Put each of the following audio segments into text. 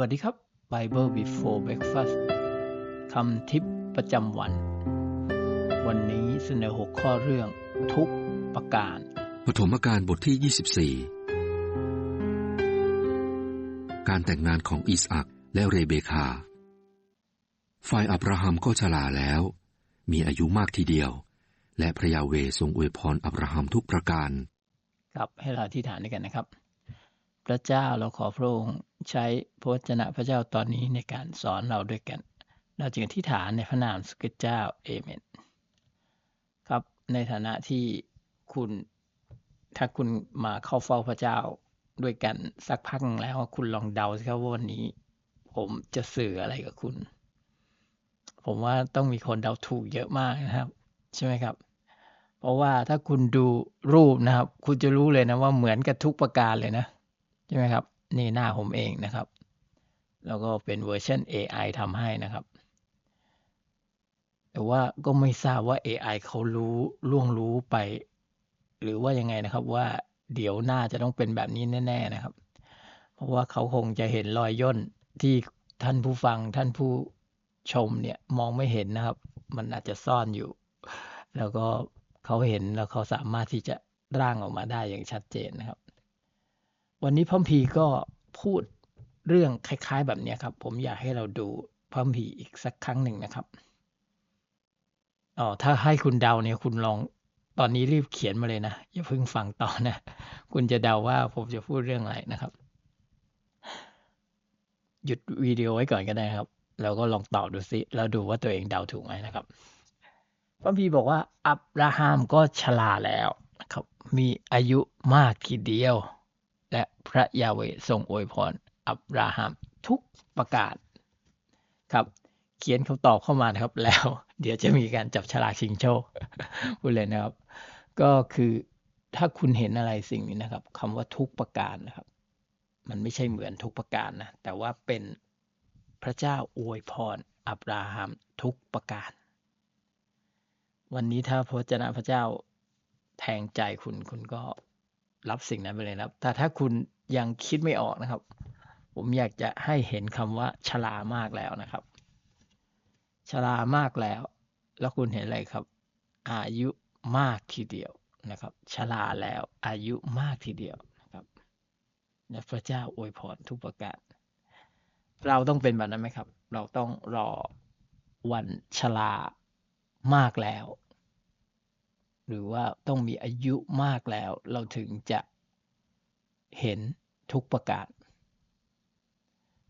วัสดีครับ Bible Before Breakfast คำทิปประจำวัน วันนี้เสนอหัวข้อเรื่องทุกประการ ปฐมกาลบทที่ 24 การแต่งงานของอิสอักและเรเบคา ฝ่ายอับราฮัมก็ชราแล้ว มีอายุมากทีเดียว และพระยาเวทรงอวยพรอับราฮัมทุกประการ ครับให้เราที่ฐานด้วยกันนะครับ พระเจ้าเราขอพระองค์ใช้พระวจนะพระเจ้าตอนนี้ในการสอนเราด้วยกัน เราจึงที่ฐานในพระนามสกิเจ้าเอเมนครับในฐานะที่คุณถ้าคุณมาเข้าเฝ้าพระเจ้าด้วยกันสักพักแล้วคุณลองเดาสิครับว่าวันนี้ ผมจะสื่ออะไรกับคุณ ผมว่าต้องมีคนเดาถูกเยอะมากนะครับ ใช่ไหมครับ เพราะว่าถ้าคุณดูรูปนะครับ คุณจะรู้เลยนะว่าเหมือนกับทุกประการเลยนะ ใช่ไหมครับ นี่หน้าผมเองนะครับ แล้วก็เป็นเวอร์ชัน AI ทำให้นะครับ แต่ว่าก็ไม่ทราบว่า AI เขารู้ล่วงรู้ไป หรือว่ายังไงนะครับว่าเดี๋ยวหน้าจะต้องเป็นแบบนี้แน่ ๆนะครับ เพราะว่าเขาคงจะเห็นรอยย่นที่ท่านผู้ฟังท่านผู้ชมเนี่ยมองไม่เห็นนะครับ มันอาจจะซ่อนอยู่ แล้วก็เขาเห็นแล้วเขาสามารถที่จะร่างออกมาได้อย่างชัดเจนนะครับ วันนี้พัมพีก็พูดเรื่องคล้ายๆแบบนี้ครับ ผมอยากให้เราดูพัมพีอีกสักครั้งหนึ่งนะครับอ๋อถ้าให้คุณเดาเนี่ยคุณลองตอนนี้รีบเขียนมาเลยนะ อย่าเพิ่งฟังต่อนะ คุณจะเดาว่าผมจะพูดเรื่องอะไรนะครับ หยุดวิดีโอไว้ก่อนก็ได้ครับ แล้วก็ลองตอบดูซิแล้วดูว่าตัวเองเดาถูกไหมนะครับพระพีบอกว่า อับราฮัมก็ชราแล้วนะครับ มีอายุมากทีเดียว และพระยาเวทรงอวยพรอับราฮัมทุกประกาศครับ เขียนคำตอบเข้ามานะครับ แล้ว เดี๋ยวจะมีการจับฉลากชิงโชคพูดเลยนะครับ ก็คือถ้าคุณเห็นอะไรสิ่งนี้นะครับคำว่าทุกประการนะครับ มันไม่ใช่เหมือนทุกประการนะแต่ว่าเป็นพระเจ้าอวยพรอับราฮัมทุกประการ วันนี้ถ้าพระเจ้าพระเจ้าแทงใจคุณคุณก็ รับสิ่งนั้นไปเลยนะครับ แต่ถ้าคุณยังคิดไม่ออกนะครับ ผมอยากจะให้เห็นคำว่าชรามากแล้วนะครับ ชรามากแล้ว แล้วคุณเห็นอะไรครับ อายุมากทีเดียวนะครับ ชราแล้วอายุมากทีเดียวนะครับและพระเจ้าอวยพรทุกประการ เราต้องเป็นแบบนั้นไหมครับ เราต้องรอวันชรามากแล้ว หรือว่าต้องมีอายุมากแล้ว เราถึงจะเห็นทุกประการ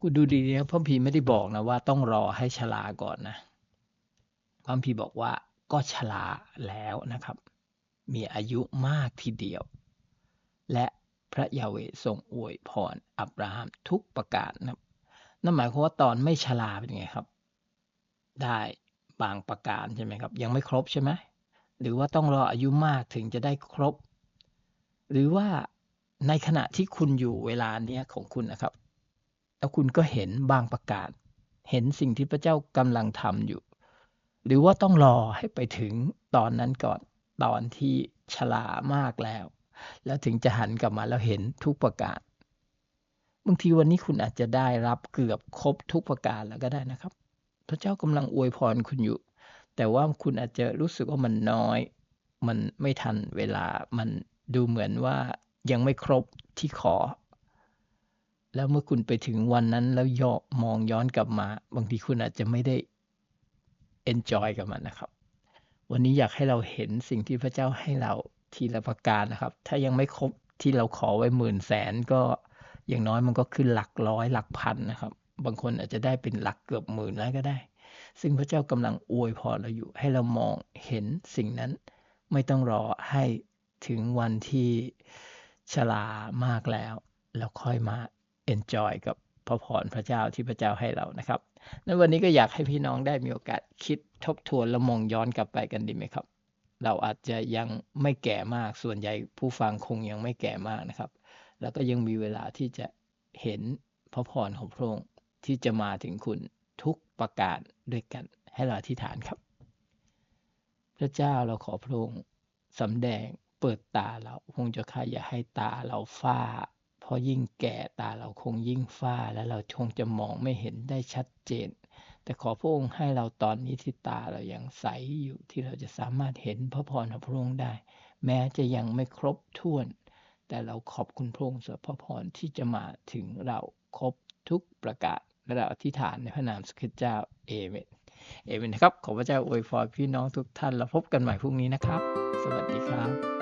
กูดูดีๆนะพระพีไม่ได้บอกนะว่าต้องรอให้ชราก่อนนะพระพีบอกว่าก็ชราแล้วนะครับ มีอายุมากทีเดียว และพระยาเวทรงอวยพรอับราฮัมทุกประการนะนั่นหมายความว่าตอนไม่ชราเป็นไงครับ ได้บางประการใช่ไหมครับ ยังไม่ครบใช่ไหม หรือว่าต้องรออายุมากถึงจะได้ครบ หรือว่าในขณะที่คุณอยู่เวลาเนี้ยของคุณนะครับ แล้วคุณก็เห็นบางประการเห็นสิ่งที่พระเจ้ากำลังทำอยู่ หรือว่าต้องรอให้ไปถึงตอนนั้นก่อนตอนที่ชรามากแล้ว แล้วถึงจะหันกลับมาแล้วเห็นทุกประการบางทีวันนี้คุณอาจจะได้รับเกือบครบทุกประการแล้วก็ได้นะครับ พระเจ้ากำลังอวยพรคุณอยู่ แต่ว่าคุณอาจจะรู้สึกว่ามันน้อย มันไม่ทันเวลา มันดูเหมือนว่ายังไม่ครบที่ขอ แล้วเมื่อคุณไปถึงวันนั้นแล้วยอมองย้อนกลับมา บางทีคุณอาจจะไม่ได้ enjoy กับมันนะครับ วันนี้อยากให้เราเห็นสิ่งที่พระเจ้าให้เราทีละประการนะครับ ถ้ายังไม่ครบที่เราขอไว้หมื่นแสนก็อย่างน้อยมันก็ขึ้นหลักร้อยหลักพันนะครับ บางคนอาจจะได้เป็นหลักเกือบหมื่นแล้วก็ได้ ซึ่งพระเจ้ากำลังอวยพรเราอยู่ ให้เรามองเห็นสิ่งนั้น ไม่ต้องรอให้ถึงวันที่ชรามากแล้ว แล้วค่อยมา enjoy กับพระพรพระเจ้าที่พระเจ้าให้เรานะครับในวันนี้ก็อยากให้พี่น้องได้มีโอกาสคิดทบทวนและมองย้อนกลับไปกันดีไหมครับ เราอาจจะยังไม่แก่มากส่วนใหญ่ผู้ฟังคงยังไม่แก่มากนะครับ แล้วก็ยังมีเวลาที่จะเห็นพระพรของพระองค์ที่จะมาถึงคุณ ทุกประการด้วยกันให้เราอธิษฐานครับ พระเจ้าเราขอพระองค์สำแดงเปิดตาเราพงจะข้าอย่าให้ตาเราฝ้า เพราะยิ่งแก่ตาเราคงยิ่งฝ้าและเราคงจะมองไม่เห็นได้ชัดเจน แต่ขอพระองค์ให้เราตอนนี้ที่ตาเรายังใสอยู่ที่เราจะสามารถเห็นพระพรของพระองค์ได้ แม้จะยังไม่ครบถ้วน แต่เราขอบคุณพระองค์สำหรับพระพรที่จะมาถึงเราครบทุกประการ และเราอธิษฐานในพระนามสุขเจ้าเอเมนเอเมนนะครับ ขอพระเจ้าอวยพรพี่น้องทุกท่าน แล้วพบกันใหม่พรุ่งนี้นะครับ สวัสดีครับ